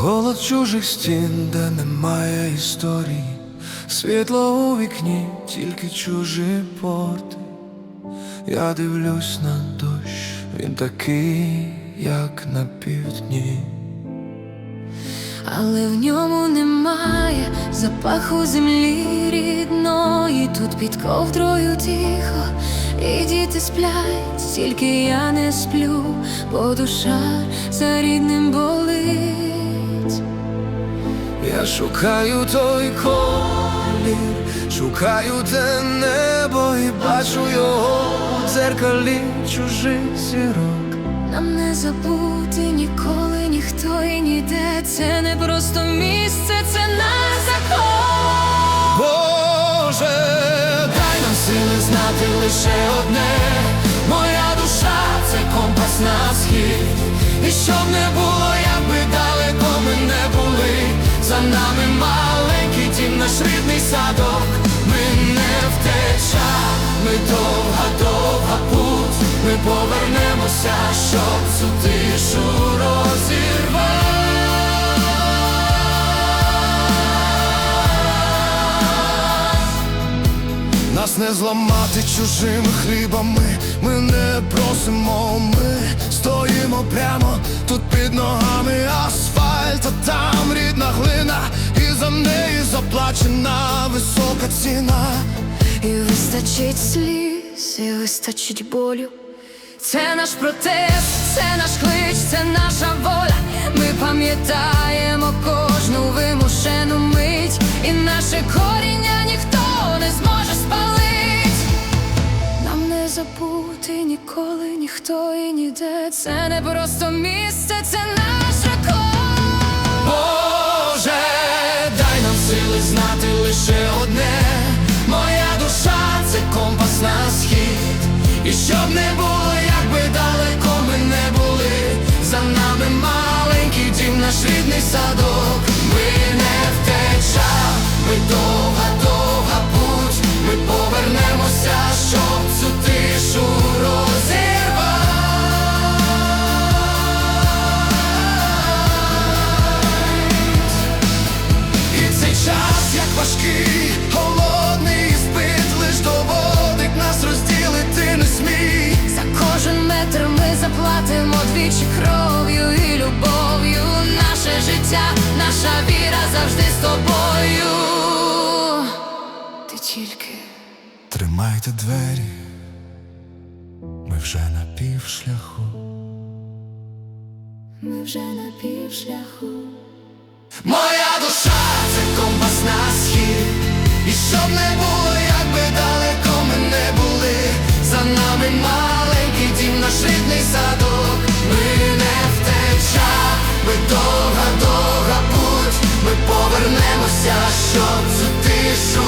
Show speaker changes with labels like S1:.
S1: Голод чужих стін, де немає історії, світло у вікні, тільки чужі порти. Я дивлюсь на дощ, він такий, як на півдні.
S2: Але в ньому немає запаху землі рідної. Тут під ковдрою тихо, і діти сплять, тільки я не сплю, бо душа за рідним болить.
S1: Я шукаю той колір, шукаю те небо і бачу його у дзеркалі чужих зірок.
S2: Нам не забути ніколи ніхто і ніде. Це не просто місце, це наш закон.
S1: Боже, дай нам сили знати лише одне. Моя душа це компас на схід. І щоб не було, як би далеко ми повернемося, щоб цю тишу розірвати. Нас не зламати чужими хлібами, ми не просимо, ми стоїмо прямо тут під ногами асфальт, а там рідна глина, і за неї заплачена висока ціна.
S2: І вистачить сліз, і вистачить болю. Це наш протест, це наш клич, це наша воля. Ми пам'ятаємо кожну вимушену мить, і наше коріння ніхто не зможе спалить. Нам не забути ніколи, ніхто і ніде. Це не просто місце, це наш закон.
S1: Боже, дай нам сили знати лише одне. Моя душа це компас на схід. І щоб не було, наш садок. Ми не втеча, ми довга, довга путь. Ми повернемося, щоб цю тишу розірвати. І цей час, як важкий, холодний спит, лиш доводить нас розділити не смій.
S2: За кожен метр ми заплатимо двічі кров'ю і любов'ю. Життя, наша віра завжди з тобою. Ти тільки
S1: Тримайте двері, ми вже на півшляху.
S2: ми вже на півшляху.
S1: Моя душа це компас на схід. І щоб не було, щоб цю тишу.